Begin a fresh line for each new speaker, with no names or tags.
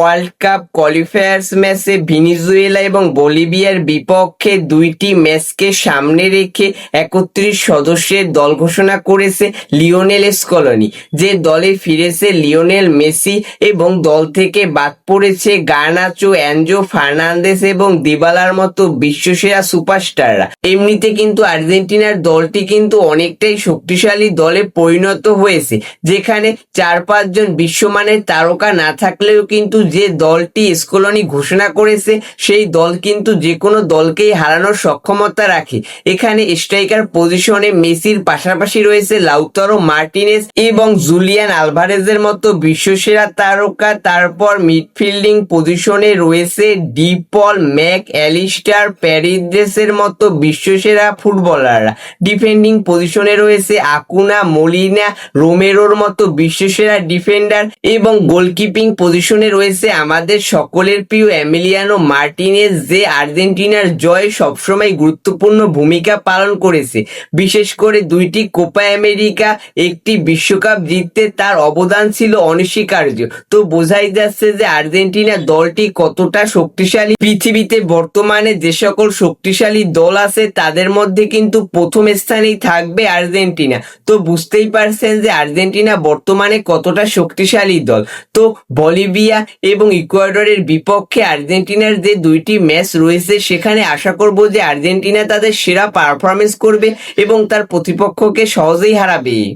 World cup qualifiers ম্যাচে Venezuela এবং বলিভিয়ার বিপক্ষে দুইটি ম্যাচকে সামনে রেখে একত্রিশ সদস্যের দল ঘোষণা করেছে লিওনেল স্কলনি। যে দলে ফিরেছে লিওনেল মেসি এবং দল থেকে বাদ পড়েছে গার্নাচো, অ্যানজো ফার্নান্দেস এবং দিবালার মতো বিশ্বসেরা সুপারস্টাররা। এমনিতে কিন্তু আর্জেন্টিনার দলটি কিন্তু অনেকটাই শক্তিশালী দলে পরিণত হয়েছে, যেখানে চার পাঁচজন বিশ্বমানের তারকা না থাকলেও কিন্তু যে দলটি স্কলনি ঘোষণা করেছে, সেই দল কিন্তু যে কোনো দলকেই হারানোর সক্ষমতা রাখে। এখানে স্ট্রাইকার পজিশনে মেসির পাশাপাশি রয়েছে লাউতারো মার্টিনেস এবং জুলিয়ান আলভারেজের মতো বিশ্বসেরা তারকা। তারপর মিডফিল্ডিং পজিশনে রয়েছে ডিপল ম্যাক অ্যালিস্টার প্যারিদেসের মতো বিশ্বসেরা ফুটবলাররা ডিফেন্ডিং পজিশনে রয়েছে আকুনা মলিনা রোমেরোর মতো বিশ্বসেরা ডিফেন্ডার এবং গোলকিপিং পজিশনে রয়েছে আমাদের সকলের প্রিয় এমিলিয়ানো মার্টিনেজ যে আর্জেন্টিনার জয়ে সবসময় গুরুত্বপূর্ণ ভূমিকা পালন করেছে। বিশেষ করে দুইটি কোপা আমেরিকা, একটি বিশ্বকাপ জিততে তার অবদান ছিল অনস্বীকার্য। তো বোঝাই যাচ্ছে যে আর্জেন্টিনা দলটি কতটা শক্তিশালী। পৃথিবীতে বর্তমানে যে সকল শক্তিশালী দল আছে, তাদের মধ্যে কিন্তু প্রথম স্থানেই থাকবে আর্জেন্টিনা। তো বুঝতেই পারছেন যে আর্জেন্টিনা বর্তমানে কতটা শক্তিশালী দল। তো বলিভিয়া এবং ইকুয়েডরের বিপক্ষে আর্জেন্টিনার যে দুইটি ম্যাচ রয়েছে, সেখানে আশা করব যে আর্জেন্টিনা তাদের সেরা পারফরমেন্স করবে এবং তার প্রতিপক্ষকে সহজেই হারাবে।